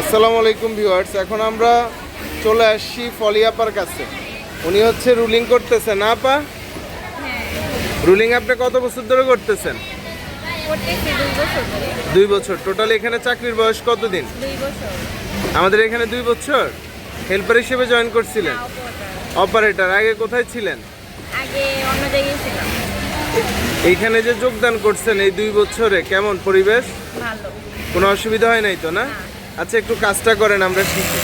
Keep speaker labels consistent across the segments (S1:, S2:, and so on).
S1: আসসালামু আলাইকুম ভিউয়ার্স এখন আমরা চলে আসছি ফলিয়াপার কাছে। উনি হচ্ছে রুলিং করতেছেন না আপা? রুলিং আপনি কত বছর ধরে করতেছেন?
S2: দুই বছর
S1: টোটাল এখানে চাকরির বয়স কতদিন? আমাদের এখানে দুই বছর। হেল্পার হিসেবে জয়েন করছিলেন? অপারেটর আগে কোথায় ছিলেন? এইখানে যে যোগদান করছেন এই দুই বছরে কেমন পরিবেশ? কোনো অসুবিধা হয় নাই তো না আচ্ছা একটু কাজটা করেন আমরা শিখি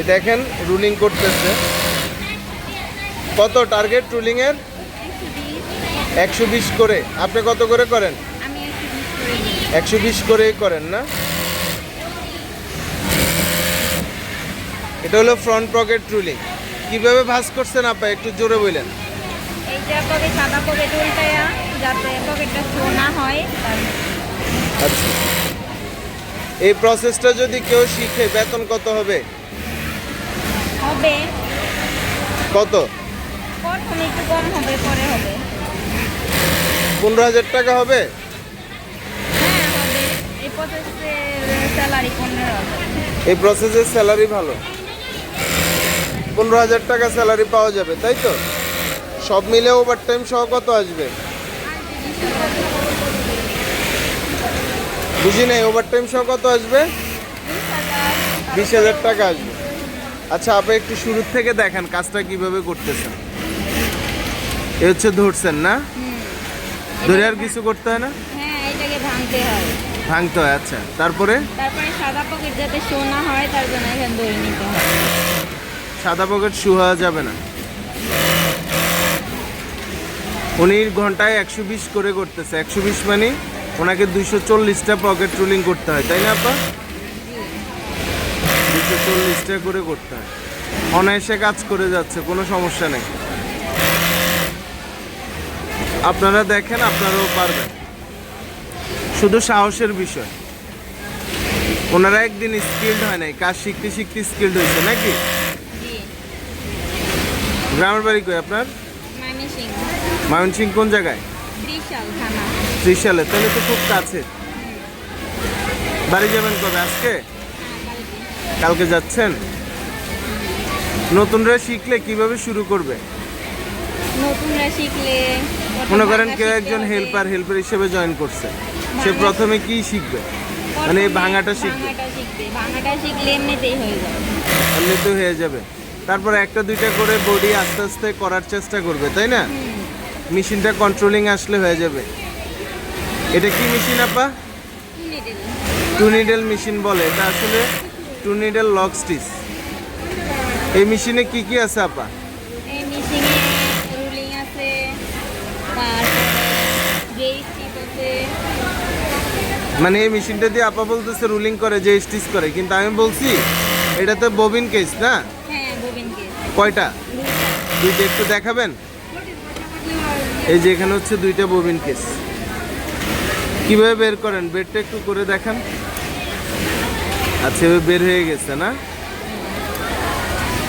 S1: এ দেখেন রুলিং করতেছে। কত টার্গেট রুলিং এর? একশো বিশ করে। আপনি কত করে করেন?
S2: করে
S1: একশো বিশ করেই করেন না? এটা হলো ফ্রন্ট পকেট রুলিং কীভাবে ভাঁজ করছেন আপা একটু জোরে বললেন আচ্ছা। এই প্রসেসটা যদি কেউ শিখে বেতন কত হবে?
S2: হবে।
S1: কত?
S2: প্রথম একটু কম হবে পরে হবে।
S1: পনেরো হাজার টাকা হবে?
S2: হ্যাঁ হবে। এই প্রসেসে স্যালারি পনেরো
S1: এই প্রসেসের স্যালারি ভালো। পনেরো হাজার টাকা স্যালারি পাওয়া যাবে তাই তো? সব মিলে ওভার টাইম সহ কত আসবে? বুঝি নাই ওভার টাইম সহ কত আসবে? বিশ হাজার টাকা আসবে। আচ্ছা আপনি একটু শুরুর থেকে দেখেন কাজটা কীভাবে করতেছেন। এ হচ্ছে ধরছেন না? ধরে আর কিছু করতে হয় না?
S2: হ্যাঁ ভাঙতে হয়।
S1: আচ্ছা। তারপরে?
S2: তারপরে সাদা পকেট যাতে শো না হয় তার জন্য এখানে দড়ি নিতে হয়।
S1: সাদা পকেট শু হওয়া যাবে না। উনি ঘন্টায় একশো বিশ করে করতেছে। একশো বিশ মানে ওনাকে দুইশো চল্লিশটা পকেট রুলিং করতে হয় তাই না আপা? দুশো চল্লিশটা করে করতে হয়। অনায়াসে কাজ করে যাচ্ছে কোনো সমস্যা নেই। আপনারা দেখেন আপনারাও পারবেন। শুধু সাহসের বিষয়। ওনারা একদিন স্কিল্ড হয় নাই কাজ শিখতে শিখতে স্কিল্ড হয়েছে নাকি? গ্রামের বাড়ি কই আপনার?
S2: ময়মনসিং
S1: কোন জায়গায়?
S2: ত্রিশাল
S1: তাহলে তো খুব কাছে। বাড়ি যাবেন কবে? আজকে? কালকে যাচ্ছেন? নতুনরা শিখলে কীভাবে শুরু করবে?
S2: নতুনরা শিখলে
S1: মনে করেন কেউ একজন। হেল্পার হেল্পার হিসেবে জয়েন করছে। সে প্রথমে কি শিখবে? মানে এই ভাঙাটা শিখবে?
S2: ভাঙাটা শিখলে এমনিতেই হয়ে যাবে।
S1: হয়ে যাবে। তারপর একটা দুইটা করে বডি আস্তে আস্তে করার চেষ্টা করবে তাই না? মেশিনটা কন্ট্রোলিং আসলে হয়ে যাবে। এটা কি মেশিন আপা? টু নিডেল মেশিন বলে। এটা আসলে টু নিডেল লক স্টিচ এই মেশিনে কি কি আছে আপা?
S2: এই মেশিনে রুলিং আছে
S1: মানে এই মেশিনটা দিয়ে আপা বলতেছে রুলিং করে যে স্টিচ করে। কিন্তু আমি বলছি এটাতে ববিন কেস না?
S2: হ্যাঁ
S1: কয়টা? দুইটা। একটু দেখাবেন? এই যে এখানে হচ্ছে দুইটা ববিন কেস। কীভাবে বের করেন? বেরটা একটু করে দেখান। আচ্ছা এবার বের হয়ে গেছে না?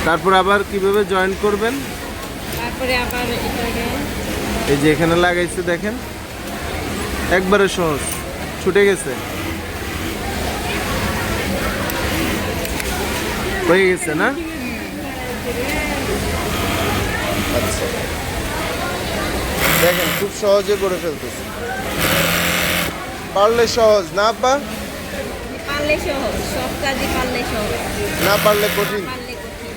S1: তারপর আবার কীভাবে জয়েন করবেন?
S2: তারপরে আবার
S1: এই যে এখানে লাগাইছে দেখেন। একবারে সহজ। ছুটে গেছে। হয়ে গেছে না? আচ্ছা। দেখেন খুব সহজে করে ফেলতেছে। পারলে সহজ না পা
S2: পারলে সহজ সব কাজই পারলে সহজ।
S1: না পারলে কঠিন।
S2: পারলে কঠিন।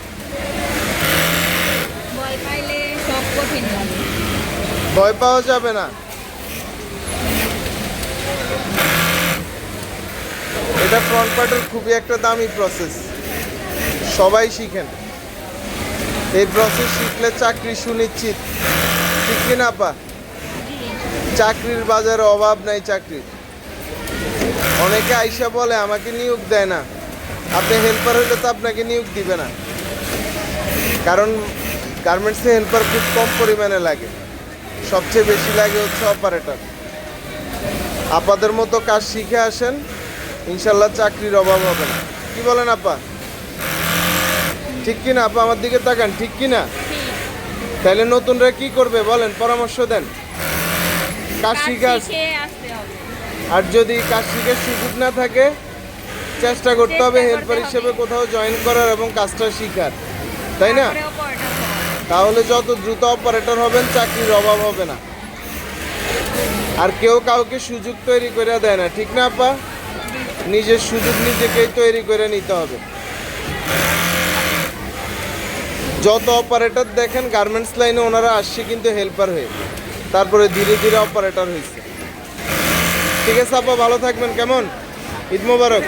S2: ভয় পাইলে সব কঠিন
S1: ভয় পাওয়া যাবে না। এটা ফ্রন্ট পার্টের খুবই একটা দামি প্রসেস সবাই শিখেন। এই প্রসেস শিখলে চাকরি সুনিশ্চিত। ঠিক কি না পা চাকরির বাজারে অভাব নাই চাকরির অনেকে আইসা বলে, আমাকে নিয়োগ দেয় না। আপনি হেল্পার হলে তো আপনাকে নিয়োগ দিবে না। কারণ গার্মেন্টসে হেল্পার খুব কম পরিমাণে লাগে। সবচেয়ে বেশি লাগে হচ্ছে অপারেটর আপাদের মতো কাজ শিখে আসেন, ইনশাল্লাহ চাকরির অভাব হবে না। কি বলেন, আপা? ঠিক কি না আপা? আমার দিকে তাকান, ঠিক কি না তাহলে নতুনরা কি করবে বলেন পরামর্শ দেন।
S2: আসতে হবে।
S1: আর যদি কাজ শিখে সুযোগ না থাকে চেষ্টা করতে হবে হেল্পার হিসেবে কোথাও জয়েন করার এবং কাজটা শিখার। তাই না। তাহলে যত দ্রুত অপারেটর হবেন চাকরির অভাব হবে না। আর কেউ কাউকে সুযোগ তৈরি করে দেয় না ঠিক না আপা? নিজের সুযোগ নিজেকেই তৈরি করে নিতে হবে। যত অপারেটর দেখেন গার্মেন্টস লাইনে ওনারা আসছে কিন্তু হেল্পার হয়ে। তারপরে ধীরে ধীরে অপারেটর হয়েছে ঠিক আছে, আপা, ভালো থাকবেন, কেমন? ঈদ মোবারক।